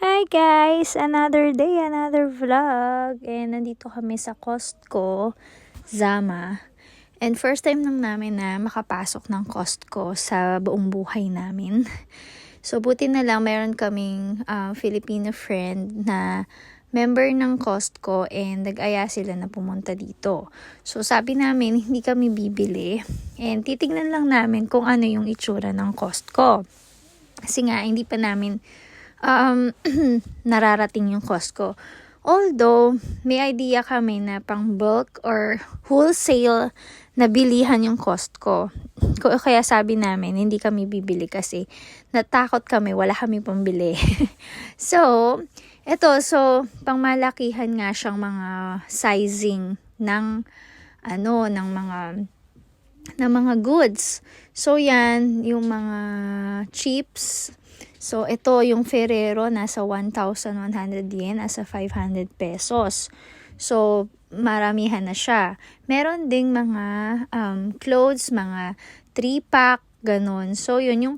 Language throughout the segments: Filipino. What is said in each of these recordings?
Hi guys! Another day, another vlog. And nandito kami sa Costco, Zama. And first time lang namin na makapasok ng Costco sa buong buhay namin. So buti na lang meron kaming uh, Filipino friend na member ng Costco and nag-aya sila na pumunta dito. So sabi namin hindi kami bibili and titignan lang namin kung ano yung itsura ng Costco. Kasi nga hindi pa namin um, nararating yung Costco. Although, may idea kami na pang bulk or wholesale na bilihan yung Costco. Kaya sabi namin, hindi kami bibili kasi natakot kami, wala kami pambili. so, eto, so, pangmalakihan nga siyang mga sizing ng, ano, ng mga, ng mga goods. So, yan, yung mga chips, So, ito yung Ferrero, nasa 1,100 yen, nasa 500 pesos. So, maramihan na siya. Meron ding mga um, clothes, mga 3-pack, ganun. So, yun yung,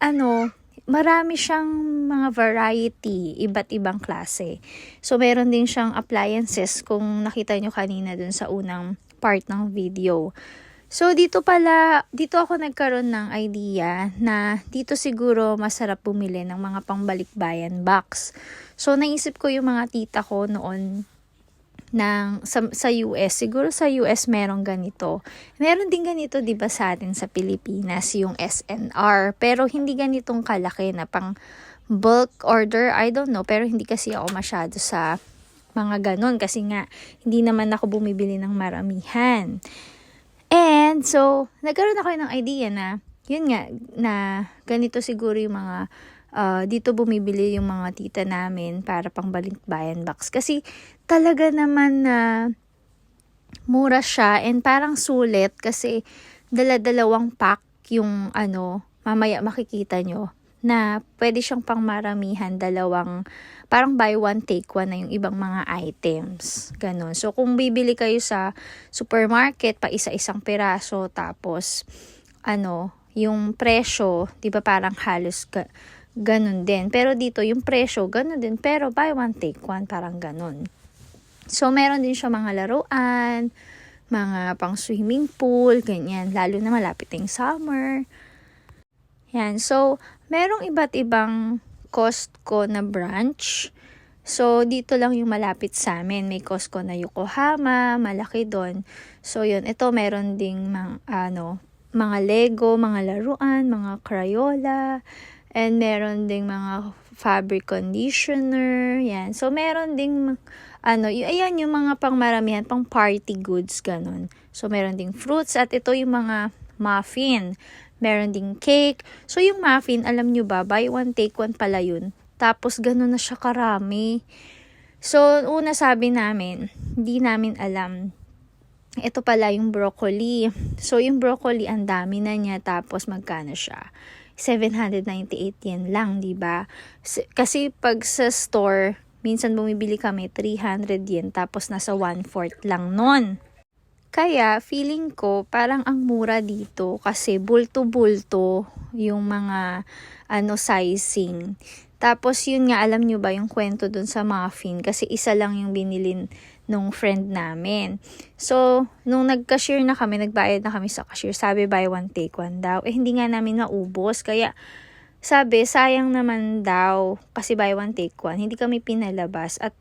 ano, marami siyang mga variety, iba't ibang klase. So, meron din siyang appliances kung nakita nyo kanina dun sa unang part ng video. So, dito pala, dito ako nagkaroon ng idea na dito siguro masarap bumili ng mga pangbalikbayan box. So, naisip ko yung mga tita ko noon ng, sa, sa US. Siguro sa US meron ganito. Meron din ganito, di ba, sa atin sa Pilipinas, yung SNR. Pero hindi ganitong kalaki na pang bulk order. I don't know. Pero hindi kasi ako masyado sa mga ganon. Kasi nga, hindi naman ako bumibili ng maramihan. And so, nagkaroon ako ng idea na, yun nga, na ganito siguro yung mga, uh, dito bumibili yung mga tita namin para pang bayan box. Kasi talaga naman na uh, mura siya and parang sulit kasi dala-dalawang pack yung ano, mamaya makikita nyo na pwede siyang pangmaramihan, dalawang, parang buy one, take one na yung ibang mga items. Ganon. So, kung bibili kayo sa supermarket, pa isa-isang piraso, tapos, ano, yung presyo, di ba parang halos ga, ganun din. Pero dito, yung presyo, ganun din. Pero buy one, take one, parang ganun. So, meron din siya mga laruan, mga pang swimming pool, ganyan. Lalo na malapit yung summer. Yan. So, merong iba't ibang Costco na branch. So, dito lang yung malapit sa amin. May Costco na Yokohama, malaki doon. So, yun. Ito, meron ding mga, ano, mga Lego, mga laruan, mga Crayola, and meron ding mga fabric conditioner, yan. So, meron ding, ano, y- ayan yung mga pangmaramihan, pang party goods, ganun. So, meron ding fruits, at ito yung mga muffin. Meron ding cake. So, yung muffin, alam nyo ba, buy one, take one pala yun. Tapos, ganun na siya karami. So, una sabi namin, hindi namin alam. Ito pala yung broccoli. So, yung broccoli, ang dami na niya. Tapos, magkano siya? 798 yen lang, di ba? Kasi pag sa store, minsan bumibili kami 300 yen tapos nasa 1/4 lang nun. Kaya feeling ko parang ang mura dito kasi bulto-bulto yung mga ano sizing. Tapos yun nga alam nyo ba yung kwento dun sa muffin kasi isa lang yung binili nung friend namin. So, nung nag-cashier na kami, nagbayad na kami sa cashier, sabi buy one take one daw. Eh hindi nga namin naubos kaya sabi sayang naman daw kasi buy one take one. Hindi kami pinalabas at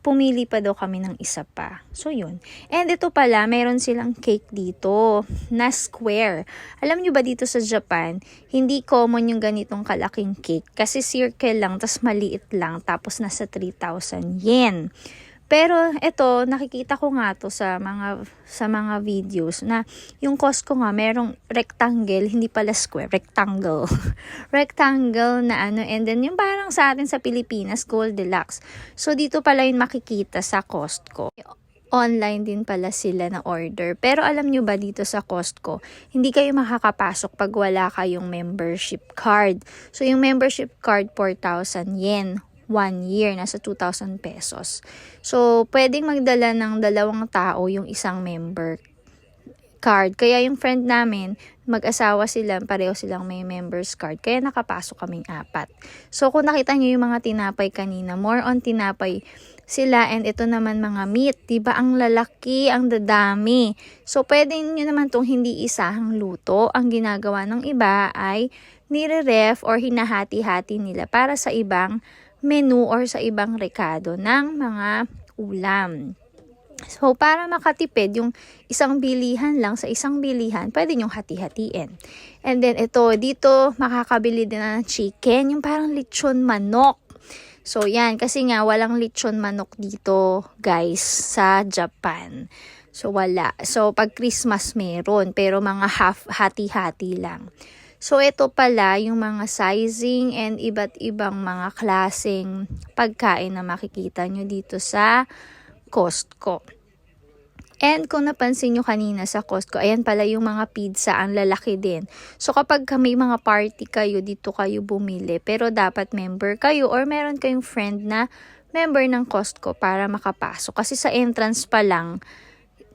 pumili pa daw kami ng isa pa. So, yun. And ito pala, meron silang cake dito na square. Alam nyo ba dito sa Japan, hindi common yung ganitong kalaking cake. Kasi circle lang, tas maliit lang, tapos nasa 3,000 yen. Pero ito, nakikita ko nga to sa mga sa mga videos na yung Costco nga merong rectangle, hindi pala square, rectangle. rectangle na ano and then yung parang sa atin sa Pilipinas, Gold Deluxe. So dito pala yung makikita sa Costco. Online din pala sila na order. Pero alam nyo ba dito sa Costco, hindi kayo makakapasok pag wala kayong membership card. So yung membership card, 4,000 yen one year, nasa 2,000 pesos. So, pwedeng magdala ng dalawang tao yung isang member card. Kaya yung friend namin, mag-asawa sila, pareho silang may members card. Kaya nakapasok kaming apat. So kung nakita nyo yung mga tinapay kanina, more on tinapay sila and ito naman mga meat, ba? Ang lalaki, ang dadami. So pwede niyo naman tong hindi isahang luto. Ang ginagawa ng iba ay nire-ref or hinahati-hati nila para sa ibang menu or sa ibang rekado ng mga ulam. So, para makatipid, yung isang bilihan lang sa isang bilihan, pwede nyong hati-hatiin. And then, ito, dito, makakabili din na ng chicken, yung parang lechon manok. So, yan. Kasi nga, walang lechon manok dito, guys, sa Japan. So, wala. So, pag Christmas meron, pero mga half, hati-hati lang. So, ito pala yung mga sizing and iba't ibang mga klaseng pagkain na makikita nyo dito sa Costco. And kung napansin nyo kanina sa Costco, ayan pala yung mga pizza, ang lalaki din. So kapag may mga party kayo, dito kayo bumili. Pero dapat member kayo or meron kayong friend na member ng Costco para makapasok. Kasi sa entrance pa lang,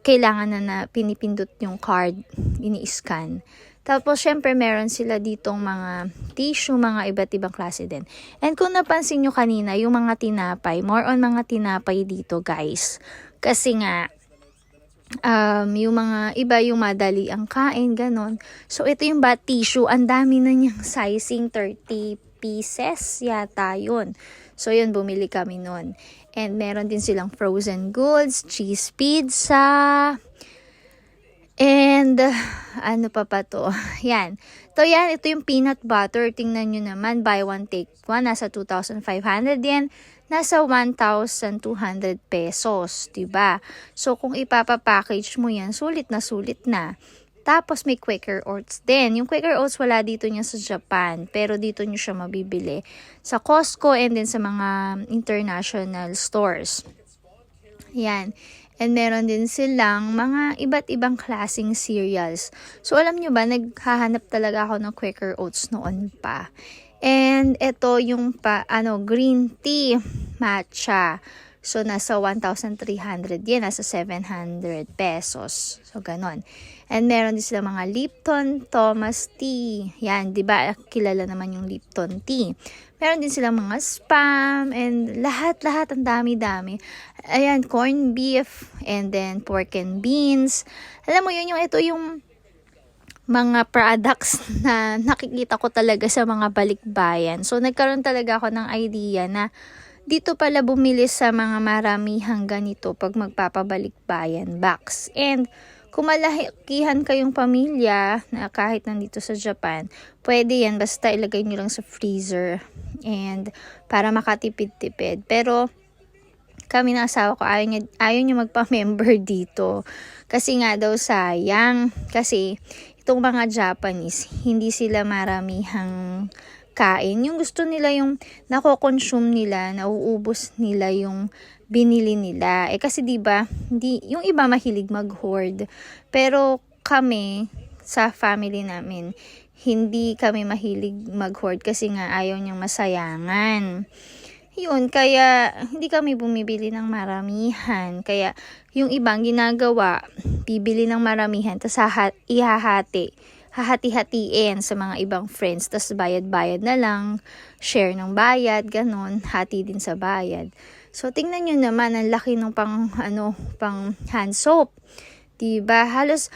kailangan na na pinipindot yung card, ini-scan. Tapos, syempre, meron sila ditong mga tissue, mga iba't ibang klase din. And kung napansin nyo kanina, yung mga tinapay, more on mga tinapay dito, guys. Kasi nga, um, yung mga iba yung madali ang kain, ganon. So, ito yung bat tissue. Ang dami na niyang sizing, 30 pieces yata yun. So, yun, bumili kami nun. And meron din silang frozen goods, cheese pizza, and ano pa pa to? Yan. To yan, ito yung peanut butter. Tingnan nyo naman, buy one, take one. Nasa 2,500 yen. Nasa 1,200 pesos. ba diba? So, kung ipapapackage mo yan, sulit na sulit na. Tapos may Quaker Oats din. Yung Quaker Oats wala dito niya sa Japan, pero dito niyo siya mabibili sa Costco and then sa mga international stores. Yan. And meron din silang mga iba't ibang klasing cereals. So alam nyo ba, naghahanap talaga ako ng Quaker Oats noon pa. And ito yung pa, ano, green tea matcha. So, nasa 1,300 yen, nasa 700 pesos. So, ganon. And meron din sila mga Lipton Thomas Tea. Yan, di ba? Kilala naman yung Lipton Tea. Meron din sila mga spam and lahat-lahat ang dami-dami. Ayan, corn beef and then pork and beans. Alam mo yun, yung ito yung mga products na nakikita ko talaga sa mga balikbayan. So, nagkaroon talaga ako ng idea na dito pala bumili sa mga maramihang ganito pag magpapabalik bayan box. And kung malakihan kayong pamilya na kahit nandito sa Japan, pwede yan basta ilagay nyo lang sa freezer and para makatipid-tipid. Pero kami ng asawa ko, ayaw niya, ayaw niya magpa-member dito. Kasi nga daw sayang. Kasi itong mga Japanese, hindi sila maramihang kain. Yung gusto nila yung nako-consume nila, nauubos nila yung binili nila. Eh kasi 'di ba, hindi yung iba mahilig mag-hoard. Pero kami sa family namin, hindi kami mahilig mag-hoard kasi nga ayaw niyang masayangan. Yun, kaya hindi kami bumibili ng maramihan. Kaya yung ibang ginagawa, bibili ng maramihan, tapos ihahati hahati-hatiin sa mga ibang friends, tas bayad-bayad na lang, share ng bayad, ganun, hati din sa bayad. So, tingnan nyo naman, ang laki ng pang, ano, pang hand soap. Diba? Halos,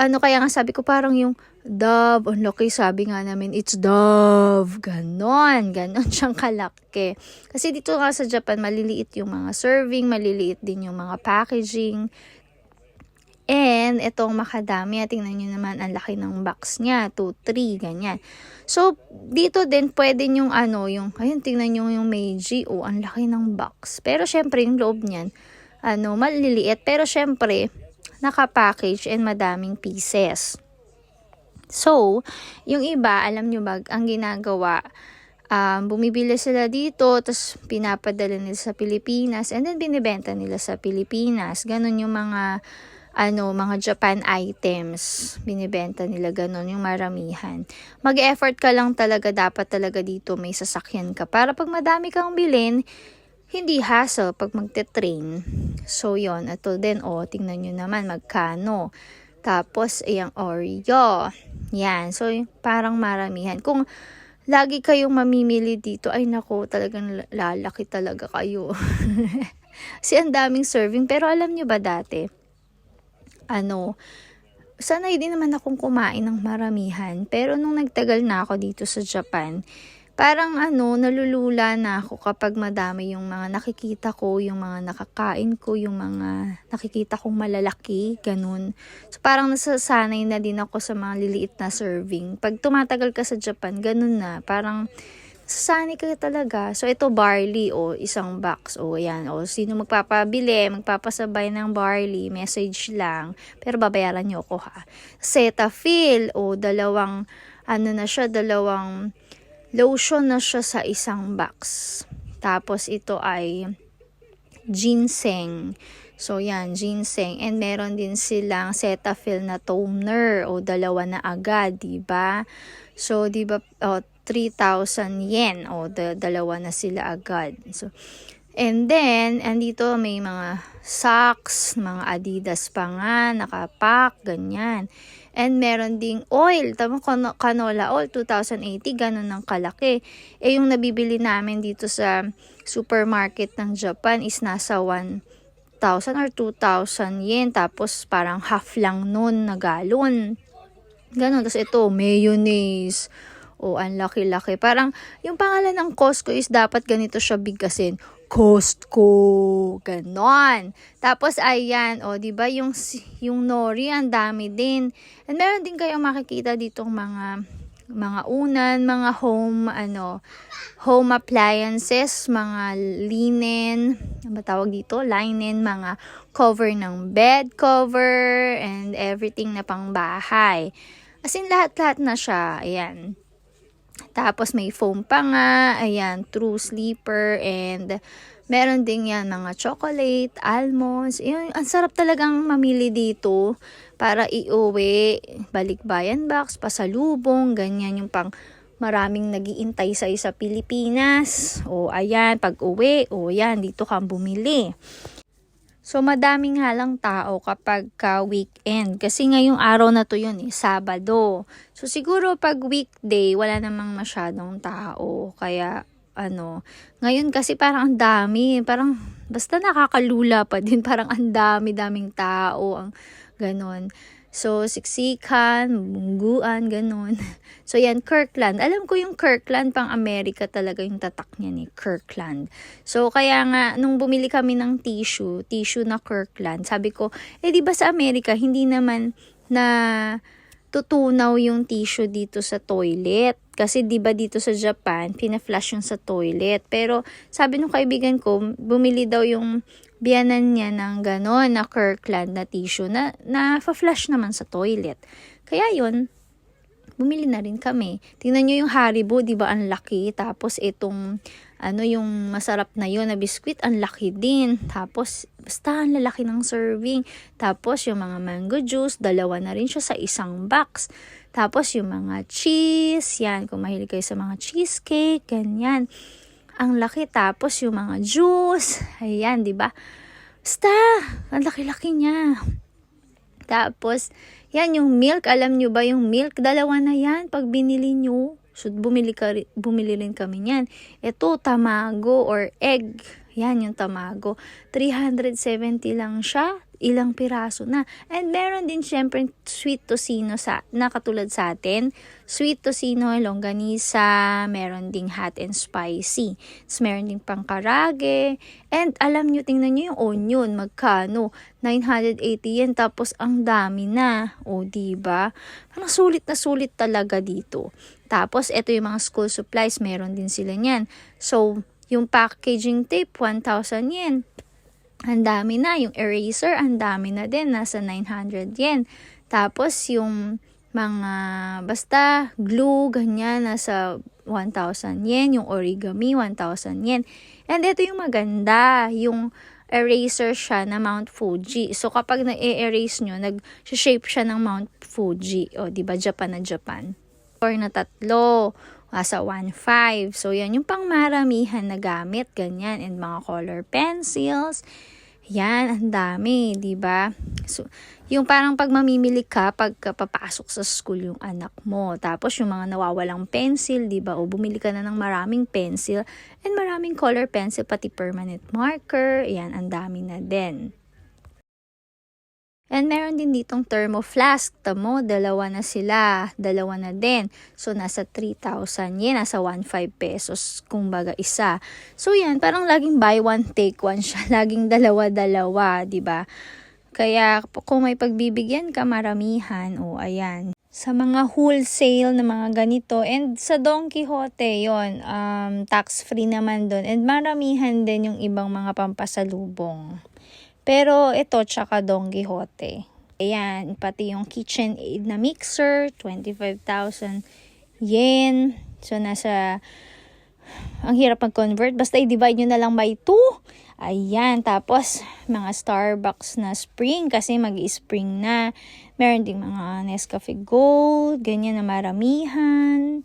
ano kaya nga sabi ko, parang yung Dove, ang laki, sabi nga namin, it's Dove. Ganon, ganon siyang kalaki. Kasi dito nga sa Japan, maliliit yung mga serving, maliliit din yung mga packaging. And itong makadami, tingnan nyo naman ang laki ng box niya, 2, 3, ganyan. So, dito din pwede yung ano, yung, ayun, tingnan nyo yung Meiji, oh, ang laki ng box. Pero syempre, yung loob niyan, ano, maliliit. Pero syempre, nakapackage and madaming pieces. So, yung iba, alam nyo ba, ang ginagawa, um, bumibili sila dito, tapos pinapadala nila sa Pilipinas, and then binibenta nila sa Pilipinas. Ganon yung mga ano, mga Japan items. Binibenta nila ganun, yung maramihan. Mag-effort ka lang talaga, dapat talaga dito may sasakyan ka. Para pag madami kang bilhin, hindi hassle pag magte-train. So, yon Ito din, oh, tingnan nyo naman, magkano. Tapos, ayan, Oreo. Yan. So, parang maramihan. Kung lagi kayong mamimili dito, ay nako, talagang lalaki talaga kayo. Kasi ang daming serving. Pero alam nyo ba dati, ano, sanay din naman akong kumain ng maramihan. Pero nung nagtagal na ako dito sa Japan, parang ano, nalulula na ako kapag madami yung mga nakikita ko, yung mga nakakain ko, yung mga nakikita kong malalaki, ganun. So parang nasasanay na din ako sa mga liliit na serving. Pag tumatagal ka sa Japan, ganun na. Parang nasasanay ka talaga. So ito barley o isang box o ayan o sino magpapabili, magpapasabay ng barley, message lang. Pero babayaran niyo ako ha. Cetaphil o dalawang ano na siya, dalawang lotion na siya sa isang box. Tapos ito ay ginseng. So yan, ginseng. And meron din silang Cetaphil na toner o dalawa na agad, 'di ba? So 'di ba oh, 3,000 yen o da- dalawa na sila agad. So And then, andito may mga socks, mga Adidas pa nga, nakapack, ganyan. And meron ding oil, tama cano- canola oil, 2,080, ganun ng kalaki. Eh yung nabibili namin dito sa supermarket ng Japan is nasa 1,000 or 2,000 yen. Tapos parang half lang nun na galon. Ganun. Tapos ito, mayonnaise. O, ang laki-laki. Parang, yung pangalan ng Costco is dapat ganito siya bigkasin. Costco. Ganon. Tapos, ayan, o, di ba yung, yung nori, ang dami din. And meron din kayong makikita ditong mga, mga unan, mga home, ano, home appliances, mga linen, ano tawag dito? Linen, mga cover ng bed cover, and everything na pang bahay. As in, lahat-lahat na siya. Ayan. Tapos may foam pa nga, ayan, true sleeper, and meron din yan mga chocolate, almonds. Yun, ang sarap talagang mamili dito para iuwi, balikbayan box, pasalubong, ganyan yung pang maraming nagiintay sa sa Pilipinas. O ayan, pag uwi, o yan, dito kang bumili. So, madaming halang tao kapag ka weekend. Kasi ngayong araw na to yun eh, Sabado. So, siguro pag weekday, wala namang masyadong tao. Kaya, ano, ngayon kasi parang ang dami. Parang, basta nakakalula pa din. Parang ang dami-daming tao. Ang ganon. So, siksikan, bungguan, ganun. So, yan, Kirkland. Alam ko yung Kirkland, pang Amerika talaga yung tatak niya ni Kirkland. So, kaya nga, nung bumili kami ng tissue, tissue na Kirkland, sabi ko, eh, di ba sa Amerika, hindi naman na tutunaw yung tissue dito sa toilet. Kasi 'di ba dito sa Japan, pina-flush yung sa toilet. Pero sabi nung kaibigan ko, bumili daw yung biyanan niya ng gano'n na Kirkland na tissue na, na flush naman sa toilet. Kaya yun, bumili na rin kami. Tingnan nyo yung Haribo, di ba ang laki? Tapos itong, ano yung masarap na yun na biskwit, ang laki din. Tapos, basta ang lalaki ng serving. Tapos yung mga mango juice, dalawa na rin siya sa isang box. Tapos yung mga cheese, yan, kung mahilig kayo sa mga cheesecake, ganyan ang laki. Tapos yung mga juice, ayan, di ba? Basta, ang laki-laki niya. Tapos, yan yung milk. Alam nyo ba yung milk? Dalawa na yan pag binili nyo. So, bumili, ka, bumili rin kami niyan. Ito, tamago or egg. Yan yung tamago. 370 lang siya ilang piraso na. And meron din syempre sweet tocino sa, na katulad sa atin. Sweet tocino, longganisa, meron ding hot and spicy. Tapos meron ding pangkarage. And alam nyo, tingnan nyo yung onion, magkano? 980 yen, tapos ang dami na. O, diba? Parang sulit na sulit talaga dito. Tapos, ito yung mga school supplies, meron din sila niyan. So, yung packaging tape, 1,000 yen ang dami na. Yung eraser, ang dami na din. Nasa 900 yen. Tapos, yung mga, basta, glue, ganyan, nasa 1,000 yen. Yung origami, 1,000 yen. And ito yung maganda. Yung eraser siya na Mount Fuji. So, kapag na-erase nyo, nag-shape siya ng Mount Fuji. O, di ba Japan na Japan. Or na tatlo nasa 1.5. So, yan yung pangmaramihan na gamit, ganyan, and mga color pencils. Yan, ang dami, 'di ba? So, yung parang pag mamimili ka pag papasok sa school yung anak mo. Tapos yung mga nawawalang pencil, 'di ba? O bumili ka na ng maraming pencil and maraming color pencil pati permanent marker. Yan, ang dami na din. And meron din ditong thermoflask. Tamo, dalawa na sila. Dalawa na din. So, nasa 3,000 yen. Nasa 1,500 pesos, kumbaga isa. So, yan. Parang laging buy one, take one siya. Laging dalawa-dalawa, ba? Kaya, kung may pagbibigyan ka, maramihan. O, ayan. Sa mga wholesale na mga ganito. And sa Don Quixote, yon um, tax-free naman doon. And maramihan din yung ibang mga pampasalubong. Pero ito, tsaka Don Quixote. Ayan, pati yung KitchenAid na mixer, 25,000 yen. So, nasa, ang hirap mag-convert. Basta i-divide nyo na lang by 2. Ayan, tapos mga Starbucks na spring kasi mag-spring na. Meron ding mga Nescafe Gold, ganyan na maramihan.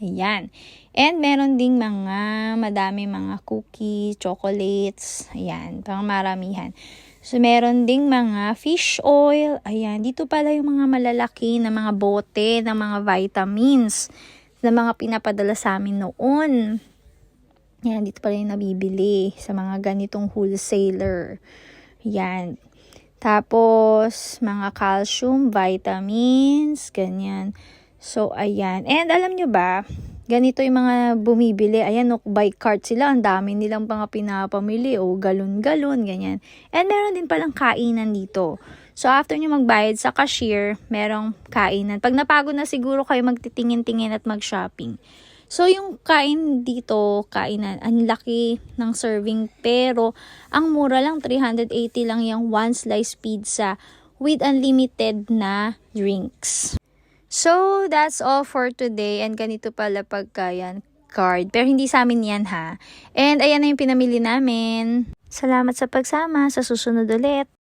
Ayan. And meron ding mga madami mga cookies, chocolates. Ayan, pang maramihan. So, meron ding mga fish oil. Ayan, dito pala yung mga malalaki na mga bote ng mga vitamins na mga pinapadala sa amin noon. Ayan, dito pala yung nabibili sa mga ganitong wholesaler. Ayan. Tapos, mga calcium, vitamins, ganyan. So, ayan. And alam nyo ba, ganito yung mga bumibili. Ayan, no, by cart sila. Ang dami nilang mga pinapamili. O, galon-galon, ganyan. And meron din palang kainan dito. So, after nyo magbayad sa cashier, merong kainan. Pag napagod na siguro kayo magtitingin-tingin at mag-shopping. So, yung kain dito, kainan, ang laki ng serving. Pero, ang mura lang, 380 lang yung one slice pizza with unlimited na drinks. So, that's all for today. And ganito pala pagkayan card. Pero hindi sa amin yan ha. And ayan na yung pinamili namin. Salamat sa pagsama. Sa susunod ulit.